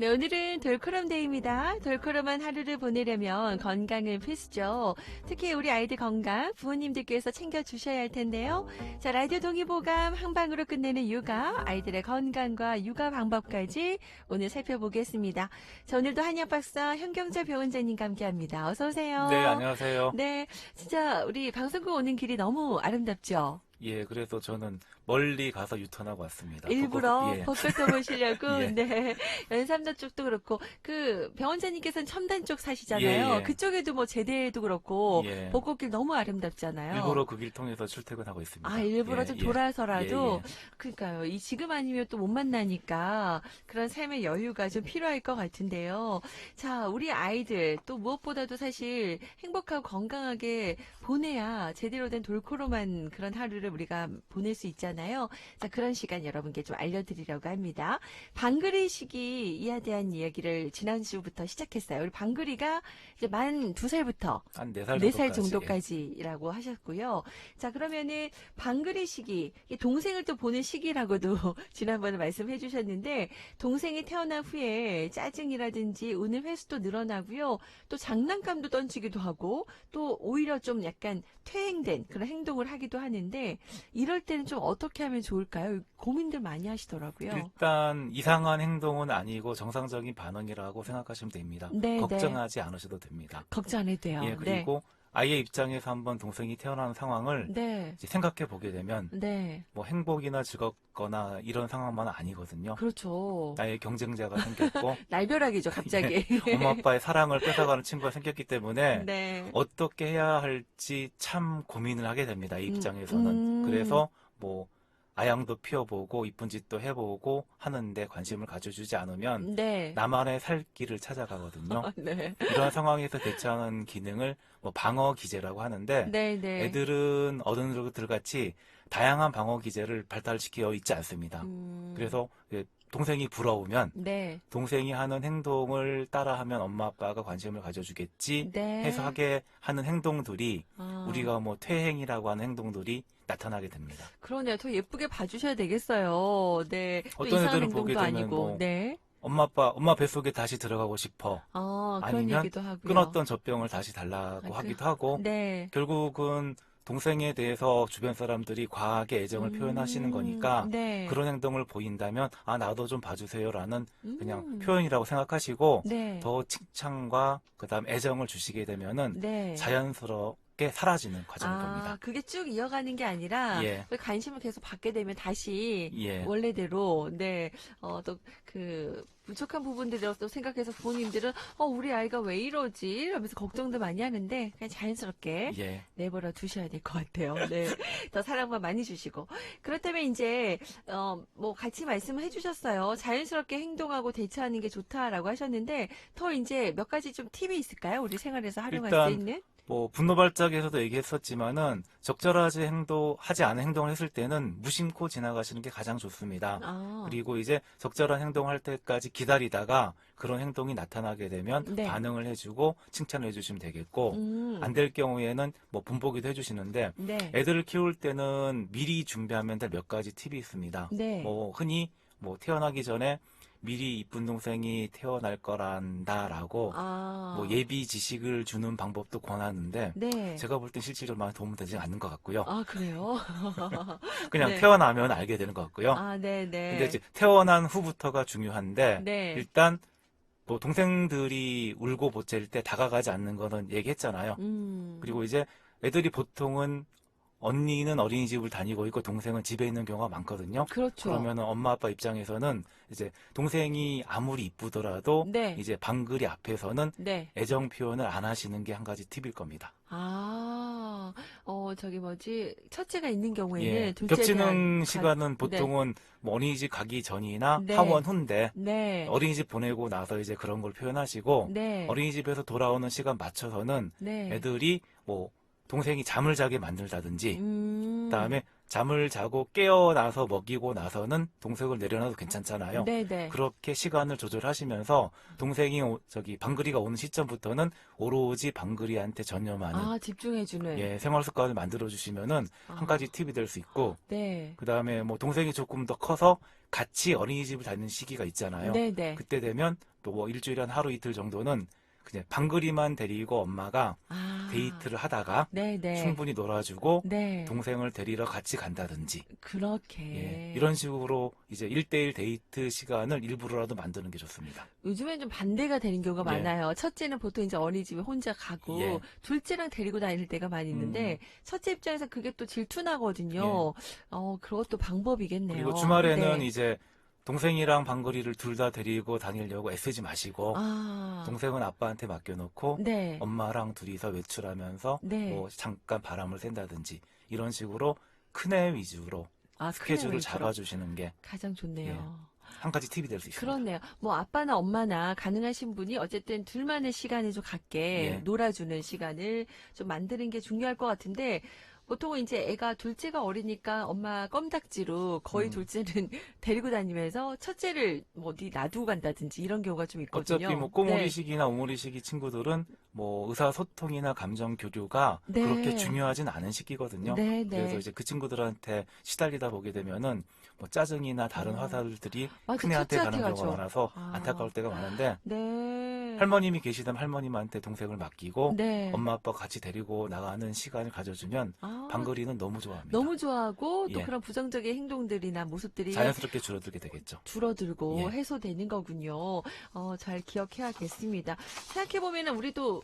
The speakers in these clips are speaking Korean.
네, 오늘은 돌코럼데이입니다. 돌코럼한 하루를 보내려면 건강은 필수죠. 특히 우리 아이들 건강 부모님들께서 챙겨주셔야 할 텐데요. 자, 라디오 동의보감 한 방으로 끝내는 육아, 아이들의 건강과 육아 방법까지 오늘 살펴보겠습니다. 자, 오늘도 한약 박사 현경자 병원장님과 함께합니다. 어서 오세요. 네, 안녕하세요. 네, 진짜 우리 방송국 오는 길이 너무 아름답죠. 예, 그래서 저는 멀리 가서 유턴하고 왔습니다. 일부러 벚꽃, 예. 벚꽃도 보시려고 예. 네 연삼도 쪽도 그렇고 그 병원장님께서는 첨단 쪽 사시잖아요. 예, 예. 그쪽에도 뭐 제대도 그렇고 예. 벚꽃길 너무 아름답잖아요. 일부러 그 길 통해서 출퇴근하고 있습니다. 아 일부러 예, 좀 예. 돌아서라도 예, 예. 그러니까요. 이 지금 아니면 또 못 만나니까 그런 삶의 여유가 좀 필요할 것 같은데요. 자, 우리 아이들 또 무엇보다도 사실 행복하고 건강하게 보내야 제대로 된 돌코로만 그런 하루를 우리가 보낼 수 있잖아요. 자, 그런 시간 여러분께 좀 알려드리려고 합니다. 방글이 시기 이에 대한 이야기를 지난주부터 시작했어요. 우리 방글이가 이제 만 두 살부터 한 4살 네 살 정도까지. 정도까지라고 하셨고요. 자, 그러면은 방글이 시기, 이 동생을 또 보는 시기라고도 지난번에 말씀해 주셨는데 동생이 태어난 후에 짜증이라든지 우는 횟수도 늘어나고요. 또 장난감도 던지기도 하고 또 오히려 좀 약간 퇴행된 그런 행동을 하기도 하는데 이럴 때는 좀 어 떻게 하면 좋을까요? 고민들 많이 하시더라고요. 일단 이상한 행동은 아니고 정상적인 반응이라고 생각하시면 됩니다. 네, 걱정하지 않으셔도 됩니다. 걱정 안 해도 돼요. 예, 그리고 아이의 입장에서 한번 동생이 태어나는 상황을 네. 생각해 보게 되면 네. 네. 뭐 행복이나 즐겁거나 이런 상황만은 아니거든요. 그렇죠. 나의 경쟁자가 생겼고 날벼락이죠, 갑자기. 엄마 아빠의 사랑을 뺏어가는 친구가 생겼기 때문에 네. 어떻게 해야 할지 참 고민을 하게 됩니다. 이 입장에서는. 음. 그래서 뭐 아양도 피워보고 이쁜 짓도 해보고 하는데 관심을 가져주지 않으면 네. 나만의 살 길을 찾아가거든요. 네. 이런 상황에서 대처하는 기능을 뭐 방어 기제라고 하는데 네, 네. 애들은 어른들 같이 다양한 방어 기제를 발달시켜 있지 않습니다. 음, 그래서 이제 동생이 부러우면 네. 동생이 하는 행동을 따라하면 엄마 아빠가 관심을 가져주겠지 네. 해서 하게 하는 행동들이 아, 우리가 뭐 퇴행이라고 하는 행동들이 나타나게 됩니다. 그러네요. 더 예쁘게 봐주셔야 되겠어요. 네. 또 어떤 애들은 보게 되면 아니고. 뭐 네. 엄마 아빠 엄마 뱃속에 다시 들어가고 싶어. 아, 아니면. 끊었던 젖병을 다시 달라고 아, 그- 하기도 하고 네. 결국은 동생에 대해서 주변 사람들이 과하게 애정을 표현하시는 음, 거니까 네. 그런 행동을 보인다면 아 나도 좀 봐주세요라는 그냥 음, 표현이라고 생각하시고 네. 더 칭찬과 그다음 애정을 주시게 되면은 네. 자연스 럽게 사라지는 과정일 아, 겁니다. 그게 쭉 이어가는 게 아니라 예. 그 관심을 계속 받게 되면 다시 예. 원래대로 네, 어, 또그 부족한 부분들을 또 생각해서 부모님들은 어, 우리 아이가 왜 이러지? 이러면서 걱정도 많이 하는데 그냥 자연스럽게 예. 내버려 두셔야 될 것 같아요. 네. 더 사랑만 많이 주시고. 그렇다면 이제, 어, 뭐 같이 말씀을 해주셨어요. 자연스럽게 행동하고 대처하는 게 좋다라고 하셨는데, 더 이제 몇 가지 좀 팁이 있을까요? 우리 생활에서 활용할 수 있는? 뭐 분노 발작에서도 얘기했었지만은 적절하지 행동 하지 않은 행동을 했을 때는 무심코 지나가시는 게 가장 좋습니다. 아, 그리고 이제 적절한 행동을 할 때까지 기다리다가 그런 행동이 나타나게 되면 네. 반응을 해주고 칭찬을 해주시면 되겠고 음, 안될 경우에는 뭐 분보기도 해주시는데 네. 애들을 키울 때는 미리 준비하면 될 몇 가지 팁이 있습니다. 네. 뭐 흔히 뭐 태어나기 전에 미리 이쁜 동생이 태어날 거란다라고 아, 뭐 예비 지식을 주는 방법도 권하는데 네. 제가 볼 땐 실제로 많이 도움되지 않는 것 같고요. 아, 그래요? 그냥 네. 태어나면 알게 되는 것 같고요. 아, 네, 네. 근데 이제 태어난 후부터가 중요한데 네. 일단 뭐 동생들이 울고 보챌 때 다가가지 않는 거는 얘기했잖아요. 음, 그리고 이제 애들이 보통은 언니는 어린이집을 다니고 있고 동생은 집에 있는 경우가 많거든요. 그렇죠. 그러면은 엄마 아빠 입장에서는 이제 동생이 아무리 이쁘더라도 네. 이제 방글이 앞에서는 네. 애정 표현을 안 하시는 게 한 가지 팁일 겁니다. 아, 어, 저기 뭐지, 첫째가 있는 경우에는 예. 둘째에 겹치는 시간은 보통은 뭐 어린이집 가기 전이나 네. 하원 후인데 네. 어린이집 보내고 나서 이제 그런 걸 표현하시고 네. 어린이집에서 돌아오는 시간 맞춰서는 네. 애들이 뭐 동생이 잠을 자게 만들다든지 음. 그다음에 잠을 자고 깨어나서 먹이고 나서는 동생을 내려놔도 괜찮잖아요. 네네. 그렇게 시간을 조절하시면서 동생이 오- 저기 방글이가 오는 시점부터는 오로지 방글이한테 전념하는 아, 집중해주는. 예, 생활 습관을 만들어 주시면은 아, 한 가지 팁이 될 수 있고 네. 그다음에 뭐 동생이 조금 더 커서 같이 어린이집을 다니는 시기가 있잖아요. 네네. 그때 되면 또 뭐 일주일에 한 하루 이틀 정도는 그냥 방글이만 데리고 엄마가 아. 데이트를 하다가 네네. 충분히 놀아주고 네. 동생을 데리러 같이 간다든지 그렇게. 예, 이런 식으로 이제 1대1 데이트 시간을 일부러라도 만드는 게 좋습니다. 요즘엔 좀 반대가 되는 경우가 예. 많아요. 첫째는 보통 이제 어린이집에 혼자 가고 예. 둘째랑 데리고 다닐 때가 많이 있는데 음. 첫째 입장에서 그게 또 질투나거든요. 어, 그것도 방법이겠네요. 예. 그리고 주말에는 네. 이제 동생이랑 방글이를 둘 다 데리고 다니려고 애쓰지 마시고 아. 동생은 아빠한테 맡겨놓고 네. 엄마랑 둘이서 외출하면서 네. 뭐 잠깐 바람을 쐰다든지 이런 식으로 큰애 위주로 아, 스케줄을 위주로. 잡아주시는 게한 가장 좋네요. 가지 팁이 될 수 있습니다. 그렇네요. 뭐 아빠나 엄마나 가능하신 분이 어쨌든 둘만의 시간을 좀 갖게 예. 놀아주는 시간을 좀 만드는 게 중요할 것 같은데 보통은 이제 애가 둘째가 어리니까 엄마 껌딱지로 거의 음. 둘째는 데리고 다니면서 첫째를 뭐 어디 놔두고 간다든지 이런 경우가 좀 있거든요. 어차피 뭐 네. 꼬물이식이나 오물이식이 친구들은 뭐 의사소통이나 감정 교류가 네. 그렇게 중요하진 않은 시기거든요. 네, 네. 그래서 이제 그 친구들한테 시달리다 보게 되면은 뭐 짜증이나 다른 어. 화살들이 맞아, 큰애한테 가는 경우가 가죠. 많아서 아. 안타까울 때가 많은데 네. 할머님이 계시다면 할머님한테 동생을 맡기고 네. 엄마 아빠 같이 데리고 나가는 시간을 가져주면 아, 방글이는 너무 좋아합니다. 너무 좋아하고 또 예. 그런 부정적인 행동들이나 모습들이 자연스럽게 줄어들게 되겠죠. 줄어들고 예. 해소되는 거군요. 어, 잘 기억해야겠습니다. 생각해보면 우리도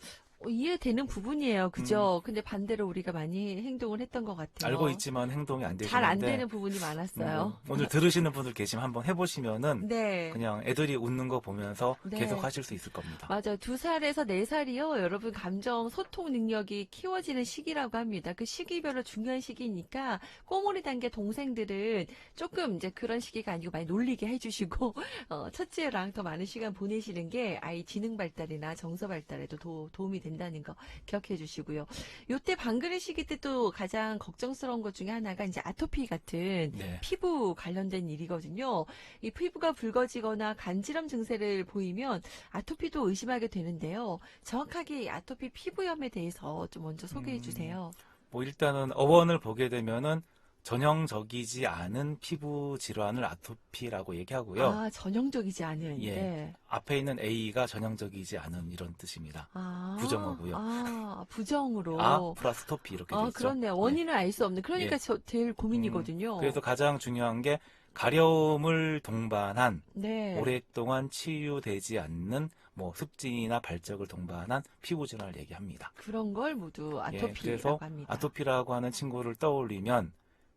이해되는 부분이에요. 그죠? 근데 반대로 우리가 많이 행동을 했던 것 같아요. 음. 알고 있지만 행동이 안 되시는데 잘 안 되는 부분이 많았어요. 음, 오늘 들으시는 분들 계시면 한번 해보시면은 네. 그냥 애들이 웃는 거 보면서 네. 계속 하실 수 있을 겁니다. 맞아요. 두 살에서 네 살이요. 여러분 감정 소통 능력이 키워지는 시기라고 합니다. 그 시기별로 중요한 시기니까 꼬물이 단계 동생들은 조금 이제 그런 시기가 아니고 많이 놀리게 해주시고 어, 첫째랑 더 많은 시간 보내시는 게 아이 지능 발달이나 정서 발달에도 도, 도움이 된다는 거 기억해 주시고요. 요때 방그레 시기 때 또 가장 걱정스러운 것 중에 하나가 이제 아토피 같은 네. 피부 관련된 일이거든요. 이 피부가 붉어지거나 간지럼 증세를 보이면 아토피도 의심하게 되는데요. 정확하게 이 아토피 피부염에 대해서 좀 먼저 소개해 음, 주세요. 뭐 일단은 어원을 보게 되면은 전형적이지 않은 피부 질환을 아토피라고 얘기하고요. 아, 전형적이지 않은. 예. 네. 앞에 있는 A가 전형적이지 않은 이런 뜻입니다. 아, 부정어고요. 아, 부정으로. 아 플러스 토피 이렇게 아, 돼 있죠. 그렇네요. 원인을 알 수 없는. 그러니까 예. 저 제일 고민이거든요. 그래서 가장 중요한 게 가려움을 동반한 네. 오랫동안 치유되지 않는 뭐 습진이나 발적을 동반한 피부 질환을 얘기합니다. 그런 걸 모두 예, 아토피라고 그래서 합니다. 아토피라고 하는 친구를 떠올리면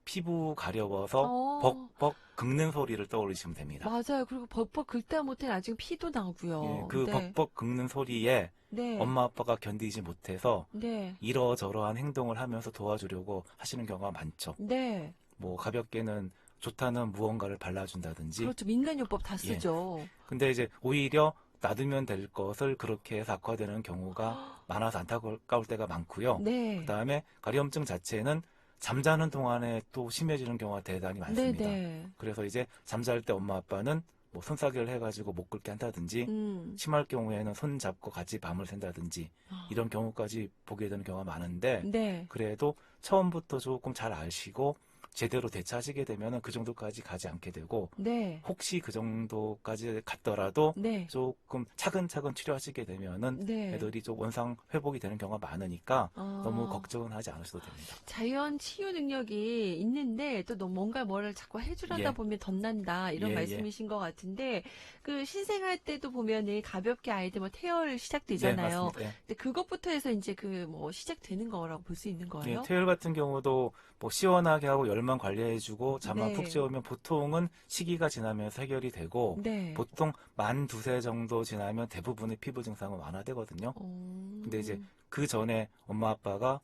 피부 가려워서 어. 벅벅 긁는 소리를 떠올리시면 됩니다. 맞아요. 그리고 벅벅 긁다 못해 나중에 피도 나고요. 예, 그 네. 벅벅 긁는 소리에 네. 엄마 아빠가 견디지 못해서 네. 이러저러한 행동을 하면서 도와주려고 하시는 경우가 많죠. 네. 뭐 가볍게는 좋다는 무언가를 발라준다든지. 그렇죠. 민간요법 다 예. 쓰죠. 근데 이제 오히려 놔두면 될 것을 그렇게 해서 악화되는 경우가 많아서 안타까울 때가 많고요. 네. 그다음에 가려움증 자체는 잠자는 동안에 또 심해지는 경우가 대단히 많습니다. 네네. 그래서 이제 잠잘 때 엄마 아빠는 뭐 손싸개를 해가지고 못 긁게 한다든지 음. 심할 경우에는 손 잡고 같이 밤을 샌다든지 아. 이런 경우까지 보게 되는 경우가 많은데 네. 그래도 처음부터 조금 잘 아시고 제대로 대처하시게 되면 그 정도까지 가지 않게 되고 네. 혹시 그 정도까지 갔더라도 네. 조금 차근차근 치료하시게 되면은 네. 애들이 좀 원상 회복이 되는 경우가 많으니까 아. 너무 걱정은 하지 않으셔도 됩니다. 자연 치유 능력이 있는데 또 너무 뭔가 뭐를 자꾸 해주려다 예. 보면 덧난다 이런 예, 말씀이신 것 같은데 그 신생할 때도 보면은 가볍게 아이들 뭐 태열 시작되잖아요. 네. 예. 근데 그것부터 해서 이제 그 뭐 시작되는 거라고 볼 수 있는 거예요. 예, 태열 같은 경우도 뭐 시원하게 하고 열만 관리해주고 잠만 네. 푹 재우면 보통은 시기가 지나면서 해결이 되고 네. 보통 만 두세 정도 지나면 대부분의 피부 증상은 완화되거든요. 어... 근데 이제 그 전에 엄마 아빠가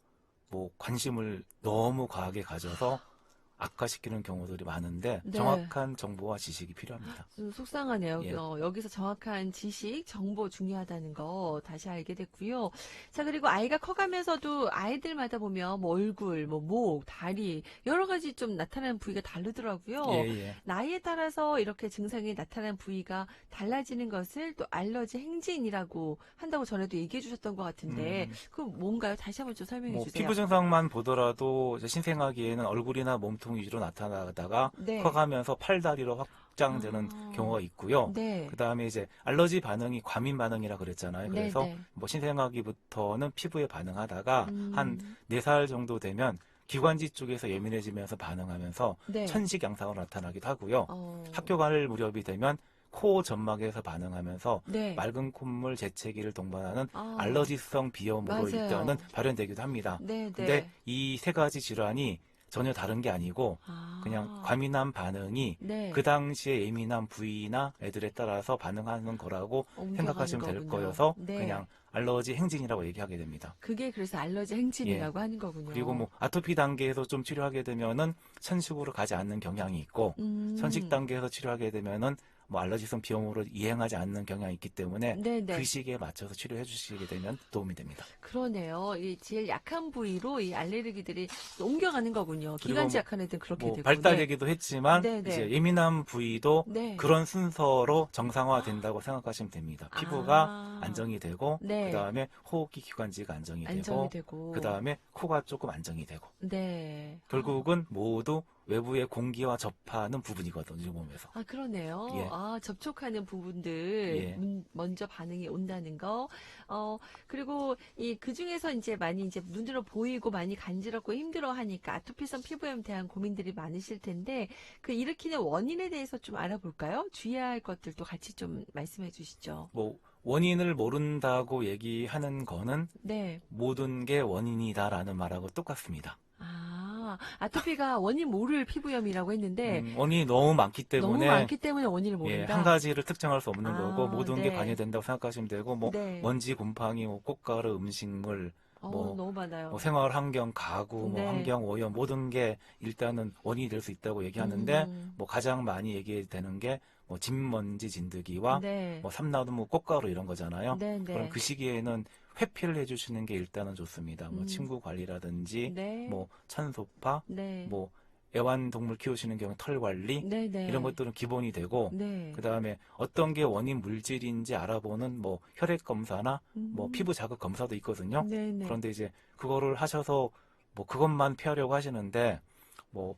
뭐 관심을 너무 과하게 가져서 악화시키는 경우들이 많은데 네. 정확한 정보와 지식이 필요합니다. 좀 속상하네요. 예. 어, 여기서 정확한 지식, 정보 중요하다는 거 다시 알게 됐고요. 자, 그리고 아이가 커가면서도 아이들마다 보면 뭐 얼굴, 뭐 목, 다리 여러 가지 좀 나타나는 부위가 다르더라고요. 예, 예. 나이에 따라서 이렇게 증상이 나타나는 부위가 달라지는 것을 또 알러지 행진이라고 한다고 전에도 얘기해 주셨던 것 같은데 음. 그 뭔가요? 다시 한번 좀 설명해 뭐 주세요. 피부 증상만 보더라도 신생아기에는 얼굴이나 몸통 위주로 나타나다가 네. 커가면서 팔다리로 확장되는 아. 경우가 있고요. 네. 그 다음에 이제 알러지 반응이 과민 반응이라 그랬잖아요. 그래서 네, 네. 뭐 신생아기부터는 피부에 반응하다가 음. 한 네 살 정도 되면 기관지 쪽에서 예민해지면서 반응하면서 네. 천식 양상으로 나타나기도 하고요. 어. 학교 갈 무렵이 되면 코 점막에서 반응하면서 네. 맑은 콧물 재채기를 동반하는 아. 알러지성 비염으로 맞아요. 일단은 발현되기도 합니다. 네, 네. 근데 이 세 가지 질환이 전혀 다른 게 아니고 아. 그냥 과민한 반응이 네. 그 당시에 예민한 부위나 애들에 따라서 반응하는 거라고 생각하시면 될 거군요. 거여서 네. 그냥 알러지 행진이라고 얘기하게 됩니다. 그게 그래서 알러지 행진이라고 하는 거군요. 예. 그리고 뭐 아토피 단계에서 좀 치료하게 되면은 천식으로 가지 않는 경향이 있고 음. 천식 단계에서 치료하게 되면은 뭐 알러지성 비염으로 이행하지 않는 경향이 있기 때문에 네네. 그 시기에 맞춰서 치료해 주시게 되면 도움이 됩니다. 그러네요. 이 제일 약한 부위로 이 알레르기들이 옮겨가는 거군요. 기관지 뭐- 약한 애들은 그렇게 뭐 되고. 발달되기도 했지만 네, 네. 이제 예민한 부위도 네. 네. 그런 순서로 정상화된다고 생각하시면 됩니다. 피부가 아. 안정이 되고 네. 그다음에 호흡기 기관지가 안정이, 안정이 되고 되고. 그다음에 코가 조금 안정이 되고 네. 결국은 모두 외부의 공기와 접하는 부분이거든요 몸에서. 아, 그러네요. 예. 아, 접촉하는 부분들 예. 문- 먼저 반응이 온다는 거. 어, 그리고 이 그 중에서 이제 많이 이제 눈으로 보이고 많이 간지럽고 힘들어 하니까 아토피성 피부염에 대한 고민들이 많으실 텐데 그 일으키는 원인에 대해서 좀 알아볼까요? 주의해야 할 것들도 같이 좀 말씀해 주시죠. 뭐 원인을 모른다고 얘기하는 거는 네. 모든 게 원인이다라는 말하고 똑같습니다. 아, 아토피가 원인 모를 피부염이라고 했는데 음, 원인이 너무 많기 때문에 너무 많기 때문에 원인을 예, 모른다. 한 가지를 특정할 수 없는 아, 거고 모든 네. 게 관여된다고 생각하시면 되고 뭐 네. 먼지, 곰팡이, 뭐 꽃가루, 음식물, 어, 뭐- 너무 많아요. 뭐 생활 환경, 가구, 네. 뭐 환경 오염 모든 게 일단은 원인이 될 수 있다고 얘기하는데 음, 뭐 가장 많이 얘기되는 게 뭐 진먼지 진드기와 네. 뭐 삼나무 꽃가루 이런 거잖아요. 네, 네. 그럼 그 시기에는 회피를 해주시는 게 일단은 좋습니다. 뭐 음. 침구 관리라든지 네. 뭐 천소파, 네. 뭐 애완동물 키우시는 경우 털 관리 네, 네. 이런 것들은 기본이 되고 네. 그 다음에 어떤 게 원인 물질인지 알아보는 뭐 혈액 검사나 뭐 음. 피부 자극 검사도 있거든요. 네, 네. 그런데 이제 그거를 하셔서 뭐 그것만 피하려고 하시는데 뭐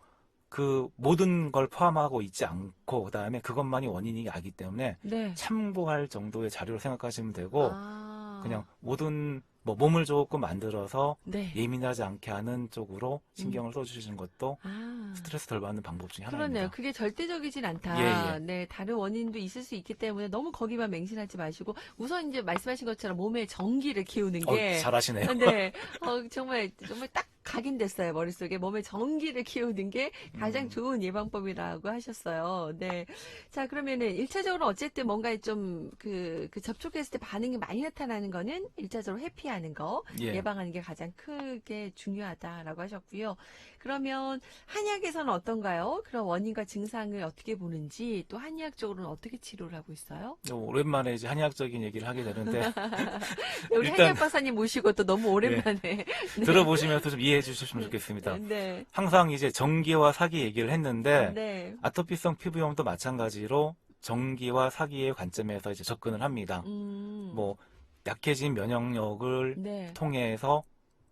그 모든 걸 포함하고 있지 않고 그다음에 그것만이 원인이 아기 때문에 네. 참고할 정도의 자료를 생각하시면 되고 아. 그냥 모든 뭐 몸을 조금 만들어서 네. 예민하지 않게 하는 쪽으로 신경을 써주시는 것도 아. 스트레스 덜 받는 방법 중에. 하나입니다. 그게 절대적이진 않다. 예, 예. 네, 다른 원인도 있을 수 있기 때문에 너무 거기만 맹신하지 마시고 우선 이제 말씀하신 것처럼 몸에 전기를 키우는 어, 게 잘하시네요. 네, 어, 정말 정말 딱 각인됐어요 머릿속에 몸에 전기를 키우는 게 가장 음. 좋은 예방법이라고 하셨어요. 네, 자 그러면은 일차적으로 어쨌든 뭔가 좀그 그 접촉했을 때 반응이 많이 나타나는 거는 일차적으로 회피하는 거 예. 예방하는 게 가장 크게 중요하다라고 하셨고요. 그러면 한약에서는 어떤가요? 그런 원인과 증상을 어떻게 보는지 또 한의학적으로는 어떻게 치료를 하고 있어요? 어, 오랜만에 이제 한의학적인 얘기를 하게 되는데 네, 우리 일단- 한의학 박사님 모시고 또 너무 오랜만에 네. 들어보시면서 좀 이해 해 주셨으면 좋겠습니다. 네. 항상 이제 전기와 사기 얘기를 했는데 네. 아토피성 피부염도 마찬가지로 전기와 사기의 관점에서 이제 접근을 합니다. 음. 뭐 약해진 면역력을 네. 통해서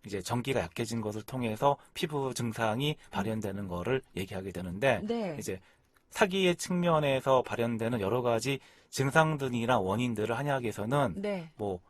이제 전기가 약해진 것을 통해서 피부 증상이 발현되는 거를 얘기하게 되는데 네. 이제 사기의 측면에서 발현되는 여러 가지 증상들이나 원인들을 한의학에서는 네. 뭐,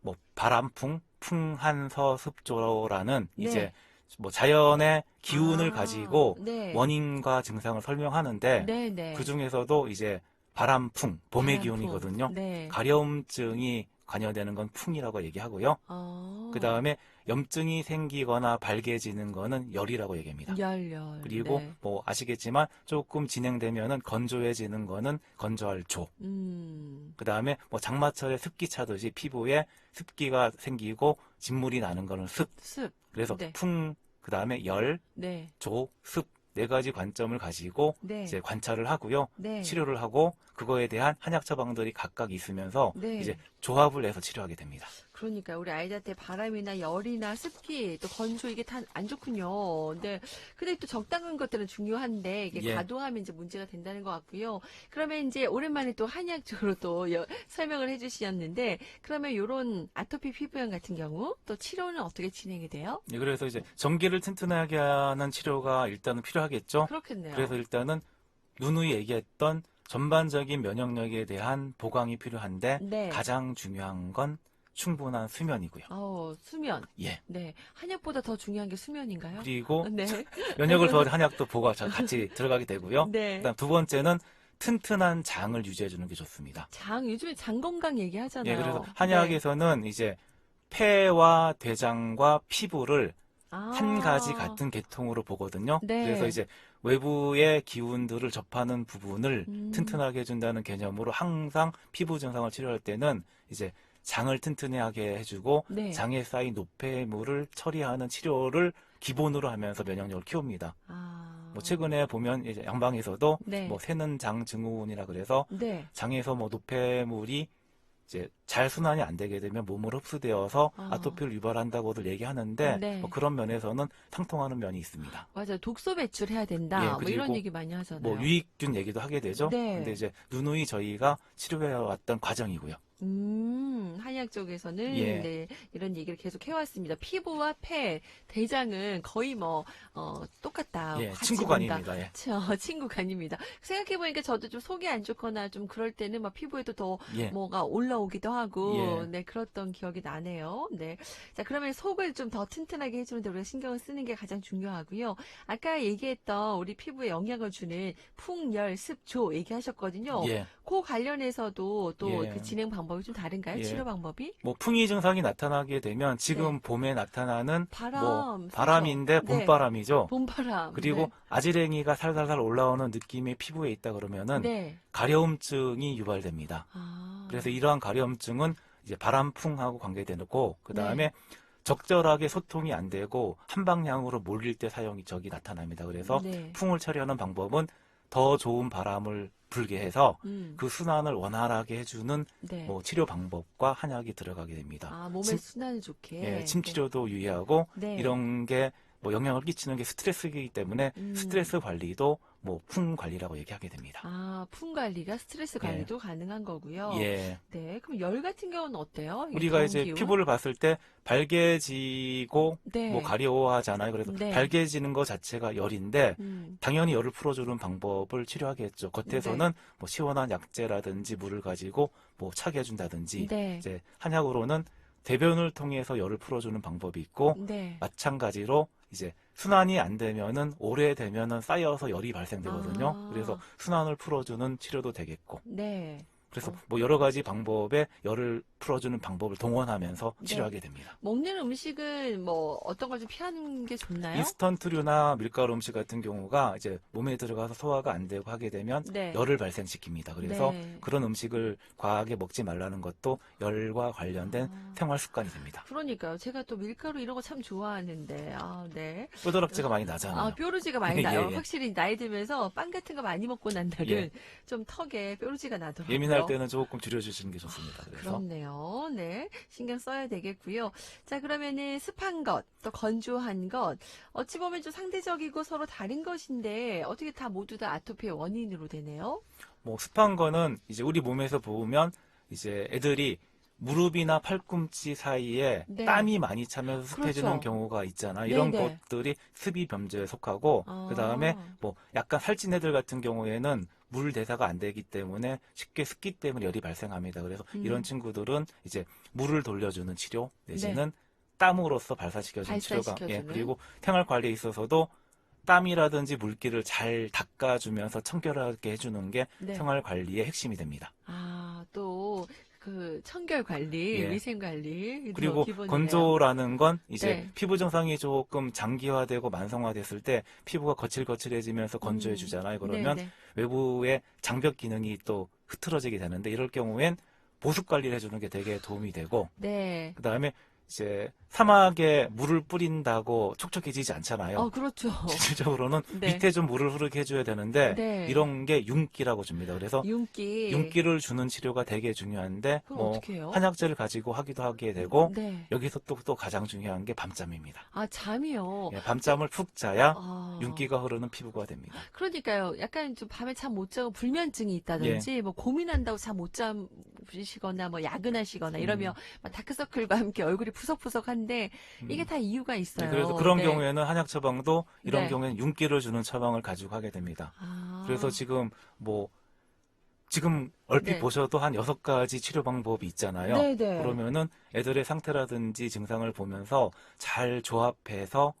뭐, 바람풍, 풍한서습조라는 네. 이제 뭐 자연의 기운을 아, 가지고 네. 원인과 증상을 설명하는데 네, 네. 그 중에서도 이제 바람풍, 봄의 바람풍. 기운이거든요. 네. 가려움증이 관여되는 건 풍이라고 얘기하고요. 어. 그 다음에 염증이 생기거나 발개지는 거는 열이라고 얘기합니다. 열 열. 그리고 네. 뭐 아시겠지만 조금 진행되면은 건조해지는 거는 건조할 조. 음. 그 다음에 뭐 장마철에 습기 차듯이 피부에 습기가 생기고 진물이 나는 거는 습. 습. 그래서 네. 풍, 그 다음에 열, 네. 조, 습 네 가지 관점을 가지고 네. 이제 관찰을 하고요. 네. 치료를 하고 그거에 대한 한약 처방들이 각각 있으면서 네. 이제 조합을 해서 치료하게 됩니다. 그러니까 우리 아이들한테 바람이나 열이나 습기 또 건조 이게 다 안 좋군요. 근데 근데 또 적당한 것들은 중요한데 이게 예. 과도하면 이제 문제가 된다는 것 같고요. 그러면 이제 오랜만에 또 한약 쪽으로 또 여- 설명을 해주셨는데 그러면 이런 아토피 피부염 같은 경우 또 치료는 어떻게 진행이 돼요? 예, 그래서 이제 전기를 튼튼하게 하는 치료가 일단은 필요하겠죠. 그렇겠네요. 그래서 일단은 누누이 얘기했던 전반적인 면역력에 대한 보강이 필요한데 네. 가장 중요한 건 충분한 수면이고요. 어, 수면. 예. 네. 한약보다 더 중요한 게 수면인가요? 그리고 네. 면역을 도와줄 한약도 보가 같이 들어가게 되고요. 네. 그다음 두 번째는 튼튼한 장을 유지해 주는 게 좋습니다. 장 요즘에 장 건강 얘기하잖아요. 예, 그래서 한약에서는 이제 폐와 대장과 피부를 아. 한 가지 같은 계통으로 보거든요. 네. 그래서 이제 외부의 기운들을 접하는 부분을 음. 튼튼하게 해준다는 개념으로 항상 피부 증상을 치료할 때는 이제 장을 튼튼하게 해주고 네. 장에 쌓인 노폐물을 처리하는 치료를 기본으로 하면서 면역력을 키웁니다. 아. 뭐 최근에 보면 이제 양방에서도 네. 뭐 새는 장 증후군이라 그래서 네. 장에서 뭐 노폐물이 이제 잘 순환이 안 되게 되면 몸으로 흡수되어서 아. 아. 토피를 유발한다고들 얘기하는데 네. 뭐 그런 면에서는 상통하는 면이 있습니다. 맞아요. 독소 배출해야 된다. 예, 뭐 이런 얘기 많이 하잖아요. 뭐 유익균 얘기도 하게 되죠. 네. 근데 이제 누누이 저희가 치료해 왔던 과정이고요. 음, 한약 쪽에서는 예. 네, 이런 얘기를 계속 해왔습니다. 피부와 폐, 대장은 거의 뭐 어, 똑같다. 예, 친구가 본다. 아닙니다. 예. 저 친구가 아닙니다. 생각해보니까 저도 좀 속이 안 좋거나 좀 그럴 때는 막 피부에도 더 예. 뭐가 올라오기도 하고, 예. 네, 그랬던 기억이 나네요. 네. 자, 그러면 속을 좀 더 튼튼하게 해주는데 우리가 신경을 쓰는 게 가장 중요하고요. 아까 얘기했던 우리 피부에 영향을 주는 풍, 열, 습, 조 얘기하셨거든요. 예. 그 관련해서도 또 예. 그 진행 방법이 좀 다른가요? 예. 치료 방법이? 뭐 풍이 증상이 나타나게 되면 지금 봄에 나타나는 네. 바람, 뭐? 바람인데 네. 봄바람이죠. 봄바람. 그리고 아지랭이가 살살살 올라오는 느낌이 피부에 있다 그러면은 네. 네. 가려움증이 유발됩니다. 아. 그래서 이러한 가려움증은 이제 바람풍하고 관계되고 그 다음에 네. 적절하게 소통이 안 되고 한 방향으로 몰릴 때 사용이 적이 나타납니다. 그래서 네. 풍을 처리하는 방법은 더 좋은 바람을 불게 해서 음. 그 순환을 원활하게 해주는 네. 뭐 치료 방법과 한약이 들어가게 됩니다. 아, 몸의 침- 순환을 좋게. 예, 침 치료도 유의하고 네. 이런 게 뭐 영향을 끼치는 게 스트레스이기 때문에 음. 스트레스 관리도 뭐풍 관리라고 얘기하게 됩니다. 아, 품 관리가 스트레스 관리도 가능한 거고요. 예. 네. 그럼 열 같은 경우는 어때요? 우리가 이제 기운? 피부를 봤을 때 발개지고 네. 뭐 가려워하잖아요. 그래서 네. 발개지는 것 자체가 열인데 음. 당연히 열을 풀어주는 방법을 치료하겠죠. 겉에서는 네. 뭐 시원한 약재라든지 물을 가지고 뭐 차게 해준다든지 네. 이제 한약으로는 대변을 통해서 열을 풀어주는 방법이 있고 네. 마찬가지로 이제 순환이 안 되면은 오래되면은 쌓여서 열이 발생되거든요. 아. 그래서 순환을 풀어주는 치료도 되겠고 네. 그래서 어. 뭐 여러 가지 방법에 열을 풀어주는 방법을 동원하면서 네. 치료하게 됩니다. 먹는 음식은 뭐 어떤 걸 좀 피하는 게 좋나요? 인스턴트류나 밀가루 음식 같은 경우가 이제 몸에 들어가서 소화가 안 되고 하게 되면 네. 열을 발생시킵니다. 그래서 네. 그런 음식을 과하게 먹지 말라는 것도 열과 관련된 아. 생활 습관이 됩니다. 그러니까요. 제가 또 밀가루 이런 거 참 좋아하는데, 아, 네. 뼈다락지가 많이 나잖아요. 아, 뾰루지가 많이 예, 나요. 예. 확실히 나이 들면서 빵 같은 거 많이 먹고 난 날은 예. 좀 턱에 뾰루지가 나더라고요. 예민할 때는 조금 줄여주시는 게 좋습니다. 그래서 그렇네요. 네. 신경 써야 되겠고요. 자, 그러면은 습한 것, 또 건조한 것, 어찌 보면 좀 상대적이고 서로 다른 것인데, 어떻게 다 모두 다 아토피의 원인으로 되네요? 뭐 습한 거는 이제 우리 몸에서 보면 이제 애들이 무릎이나 팔꿈치 사이에 네. 땀이 많이 차면서 습해지는 그렇죠. 경우가 있잖아. 이런 네네. 것들이 습이 범죄에 속하고 아. 그 다음에 뭐 약간 살찐 애들 같은 경우에는 물 대사가 안 되기 때문에 쉽게 습기 때문에 열이 발생합니다. 그래서 음. 이런 친구들은 이제 물을 돌려주는 치료 내지는 땀으로서 발사시켜주는 치료가 예. 그리고 생활 관리에 있어서도 땀이라든지 물기를 잘 닦아주면서 청결하게 해주는 게 네. 생활 관리의 핵심이 됩니다. 아, 또, 그, 청결 관리, 예. 위생 관리. 그리고 기본이네요. 건조라는 건 이제 네. 피부 증상이 조금 장기화되고 만성화됐을 때 피부가 거칠거칠해지면서 건조해 주잖아요. 그러면 네네. 외부의 장벽 기능이 또 흐트러지게 되는데 이럴 경우엔 보습 관리를 해주는 게 되게 도움이 되고 네. 그 다음에 이제 사막에 물을 뿌린다고 촉촉해지지 않잖아요. 어, 그렇죠. 실질적으로는 네. 밑에 좀 물을 흐르게 해줘야 되는데 네. 이런 게 윤기라고 줍니다. 그래서 윤기. 윤기 를 주는 치료가 되게 중요한데 그럼 뭐 어떻게 해요? 한약재를 가지고 하기도 하게 되고 네. 여기서 또, 또 가장 중요한 게 밤잠입니다. 아, 잠이요. 예, 밤잠을 푹 자야 아. 윤기가 흐르는 피부가 됩니다. 그러니까요. 약간 좀 밤에 잠 못 자고 불면증이 있다든지 예. 뭐 고민한다고 잠못 자시거나 뭐 야근하시거나 이러면 음. 막 다크서클과 함께 얼굴이 푸석푸석한데 음. 이게 다 이유가 있어요. 네, 그래서 그런 네. 경우에는 한약 처방도 이런 네. 경우에는 윤기를 주는 처방을 가지고 하게 됩니다. 아. 그래서 지금 뭐 지금 얼핏 네. 보셔도 한 여섯 가지 치료 방법이 있잖아요. 네 네. 그러면은 애들의 상태라든지 증상을 보면서 잘 조합해서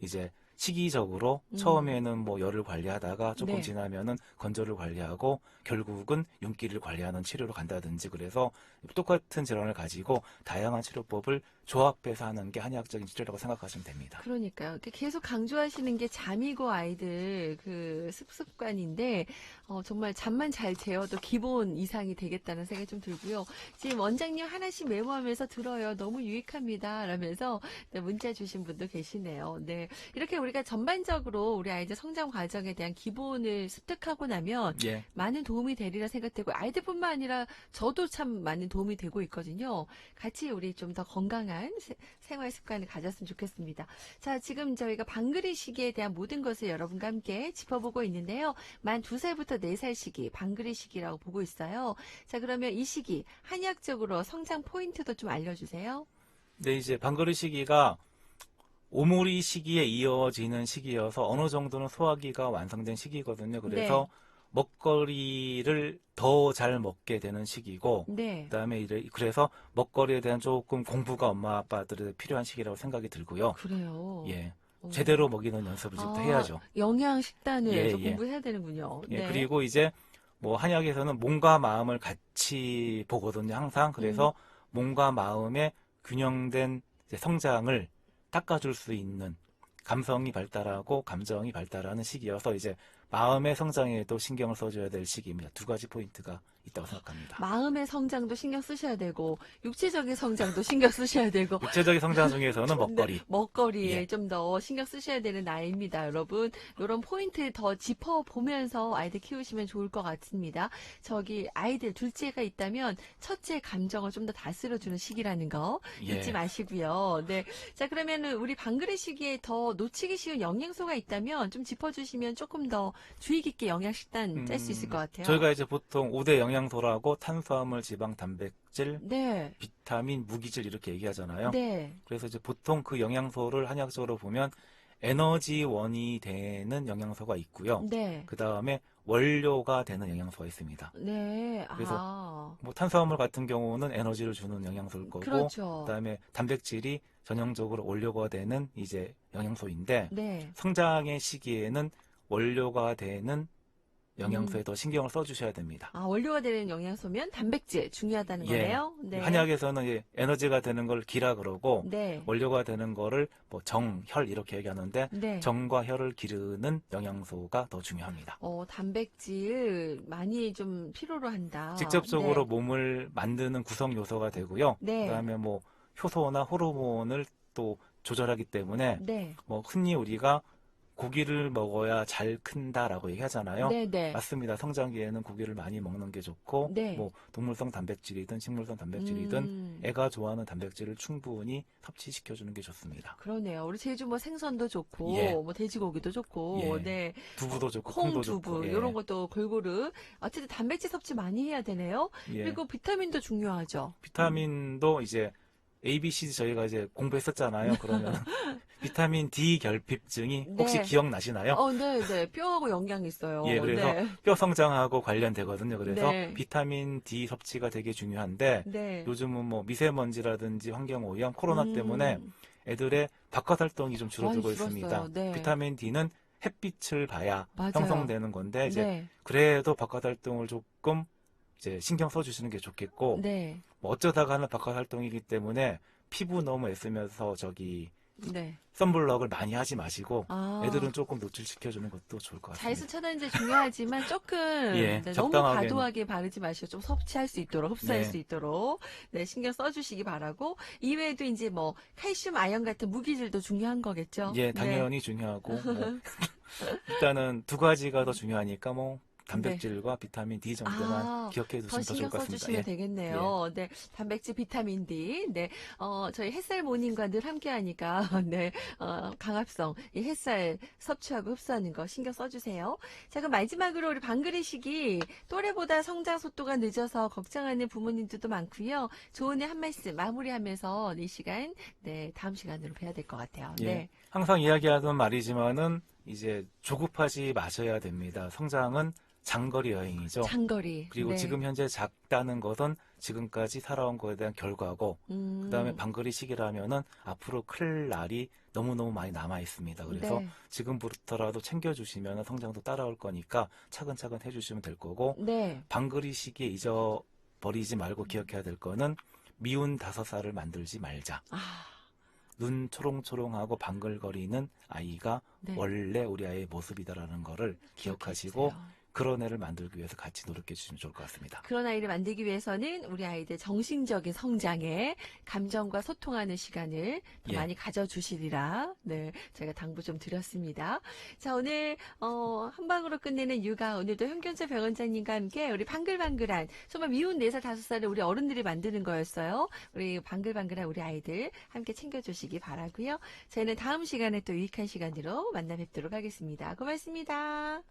이제 시기적으로 음. 처음에는 뭐 열을 관리하다가 조금 네. 지나면은 건조를 관리하고 결국은 윤기를 관리하는 치료로 간다든지 그래서 똑같은 질환을 가지고 다양한 치료법을 조합해서 하는 게 한의학적인 치료라고 생각하시면 됩니다. 그러니까요. 계속 강조하시는 게 잠이고 아이들 그 습습관인데 어, 정말 잠만 잘 재워도 기본 이상이 되겠다는 생각이 좀 들고요. 지금 원장님 하나씩 메모하면서 들어요. 너무 유익합니다. 라면서 네, 문자 주신 분도 계시네요. 네. 이렇게 우리가 전반적으로 우리 아이들 성장 과정에 대한 기본을 습득하고 나면 예. 많은 도움이 되리라 생각되고 아이들뿐만 아니라 저도 참 많은 도움이 되고 있거든요. 같이 우리 좀 더 건강한 세- 생활 습관을 가졌으면 좋겠습니다. 자, 지금 저희가 방글이 시기에 대한 모든 것을 여러분과 함께 짚어보고 있는데요. 만 두 살부터 네 살 시기, 방글이 시기라고 보고 있어요. 자, 그러면 이 시기 한의학적으로 성장 포인트도 좀 알려주세요. 근데 이제 방거리 시기가 오모리 시기에 이어지는 시기여서 어느 정도는 소화기가 완성된 시기거든요. 그래서 먹거리를 더 잘 먹게 되는 시기고 네. 그다음에 이래 그래서 먹거리에 대한 조금 공부가 엄마 아빠들에 필요한 시기라고 생각이 들고요. 그래요. 예. 어. 제대로 먹이는 연습을 지금부터 아, 해야죠. 영양 식단을 예, 좀 예. 공부해야 되는군요. 예, 네. 그리고 이제 뭐 한약에서는 몸과 마음을 같이 보거든요. 항상 그래서 음. 몸과 마음의 균형된 성장을 닦아줄 수 있는 감성이 발달하고 감정이 발달하는 시기여서 이제 마음의 성장에도 신경을 써줘야 될 시기입니다. 두 가지 포인트가 있다고 생각합니다. 마음의 성장도 신경 쓰셔야 되고 육체적인 성장도 신경 쓰셔야 되고 육체적인 성장 중에서는 먹거리. 네, 먹거리에 예. 좀더 신경 쓰셔야 되는 나이입니다, 여러분. 이런 포인트 더 짚어 보면서 아이들 키우시면 좋을 것 같습니다. 저기 아이들 둘째가 있다면 첫째 감정을 좀 더 다스려 주는 시기라는 거 예. 잊지 마시고요. 네, 자 그러면은 우리 방글의 시기에 더 놓치기 쉬운 영양소가 있다면 좀 짚어주시면 조금 더 주의 깊게 영양 식단 짤 수 있을 것 같아요. 음, 저희가 이제 보통 5대 영양 소라고 탄수화물, 지방, 단백질, 네, 비타민, 무기질 이렇게 얘기하잖아요. 네, 그래서 이제 보통 그 영양소를 한약적으로 보면 에너지원이 되는 영양소가 있고요. 네, 그 다음에 원료가 되는 영양소가 있습니다. 네. 그래서 아, 뭐 탄수화물 같은 경우는 에너지를 주는 영양소일 거고, 그렇죠. 그다음에 단백질이 전형적으로 원료가 되는 이제 영양소인데 네. 성장의 시기에는 원료가 되는 영양소에 음. 더 신경을 써주셔야 됩니다. 아, 원료가 되는 영양소면 단백질 중요하다는 예. 거네요. 네. 한약에서는 이제 에너지가 되는 걸 기라 그러고 네. 원료가 되는 거를 뭐 정, 혈 이렇게 얘기하는데 네. 정과 혈을 기르는 영양소가 더 중요합니다. 어, 단백질 많이 좀 필요로 한다. 직접적으로 몸을 만드는 구성 요소가 되고요. 네. 그다음에 뭐 효소나 호르몬을 또 조절하기 때문에 네. 네. 뭐 흔히 우리가 고기를 먹어야 잘 큰다라고 얘기하잖아요. 네, 네. 맞습니다. 성장기에는 고기를 많이 먹는 게 좋고 네. 뭐 동물성 단백질이든 식물성 단백질이든 음, 애가 좋아하는 단백질을 충분히 섭취시켜 주는 게 좋습니다. 그러네요. 우리 제주 뭐 생선도 좋고, 예. 뭐 돼지고기도 좋고, 예. 네. 두부도 좋고 콩, 콩도 두부, 좋고 예. 이런 것도 골고루. 어쨌든 단백질 섭취 많이 해야 되네요. 예. 그리고 비타민도 중요하죠. 비타민도 이제 A, B, C 저희가 이제 공부했었잖아요. 그러면 비타민 D 결핍증이 혹시 네. 기억나시나요? 어, 네, 네. 뼈하고 영향이 있어요. 예, 그래서 네. 뼈 성장하고 관련되거든요. 그래서 네. 비타민 D 섭취가 되게 중요한데 네. 요즘은 뭐 미세먼지라든지 환경 오염, 코로나 음, 때문에 애들의 바깥 활동이 좀 줄어들고 많이 줄었어요. 있습니다. 네. 비타민 D는 햇빛을 봐야 맞아요. 형성되는 건데 이제 네. 그래도 바깥 활동을 조금 이제 신경 써주시는 게 좋겠고 네. 뭐 어쩌다가 하는 바깥 활동이기 때문에 피부 너무 애쓰면서 저기 네. 선블럭을 많이 하지 마시고 아. 애들은 조금 노출시켜주는 것도 좋을 것 같습니다. 자외선 차단제 중요하지만 조금 예, 네, 너무 적당하게. 과도하게 바르지 마시고 좀 섭취할 수 있도록 흡수할 네. 수 있도록 네, 신경 써주시기 바라고 이외에도 이제 뭐 칼슘, 아연 같은 무기질도 중요한 거겠죠. 예, 네. 당연히 중요하고 뭐 일단은 두 가지가 더 중요하니까 뭐 단백질과 비타민 D 정도만 아, 기억해 더 두시면 더 좋을 신경 것 같습니다. 써주시면 예. 되겠네요. 네, 단백질, 비타민 D. 네, 어, 저희 햇살 모닝과 늘 함께하니까 네, 어, 강합성 이 햇살 섭취하고 흡수하는 거 신경 써주세요. 자, 그럼 마지막으로 우리 방그리식이 또래보다 성장 속도가 늦어서 걱정하는 부모님들도 많고요. 조언의 한 말씀 마무리하면서 이 시간 네 다음 시간으로 뵈야 될 것 같아요. 예. 네, 항상 이야기하던 말이지만은 이제 조급하지 마셔야 됩니다. 성장은 장거리 여행이죠. 장거리 그리고 네. 지금 현재 작다는 것은 지금까지 살아온 거에 대한 결과고 음, 그 다음에 방거리 시기라면은 앞으로 클 날이 너무너무 많이 남아 있습니다. 그래서 네, 지금부터라도 챙겨주시면 성장도 따라올 거니까 차근차근 해주시면 될 거고 네, 방거리 시기에 잊어버리지 말고 기억해야 될 거는 미운 다섯 살을 만들지 말자. 아, 눈 초롱초롱하고 방글거리는 아이가 네. 원래 우리 아이의 모습이다라는 거를 기억하시고. 그런 애를 만들기 위해서 같이 노력해 주시면 좋을 것 같습니다. 그런 아이를 만들기 위해서는 우리 아이들 정신적인 성장에 감정과 소통하는 시간을 더 예. 많이 가져주시리라. 네, 저희가 당부 좀 드렸습니다. 자, 오늘 어, 한 방으로 끝내는 육아 오늘도 현견재 병원장님과 함께 우리 방글방글한 정말 미운 4살 5살을 우리 어른들이 만드는 거였어요. 우리 방글방글한 우리 아이들 함께 챙겨주시기 바라고요. 저희는 다음 시간에 또 유익한 시간으로 만나 뵙도록 하겠습니다. 고맙습니다.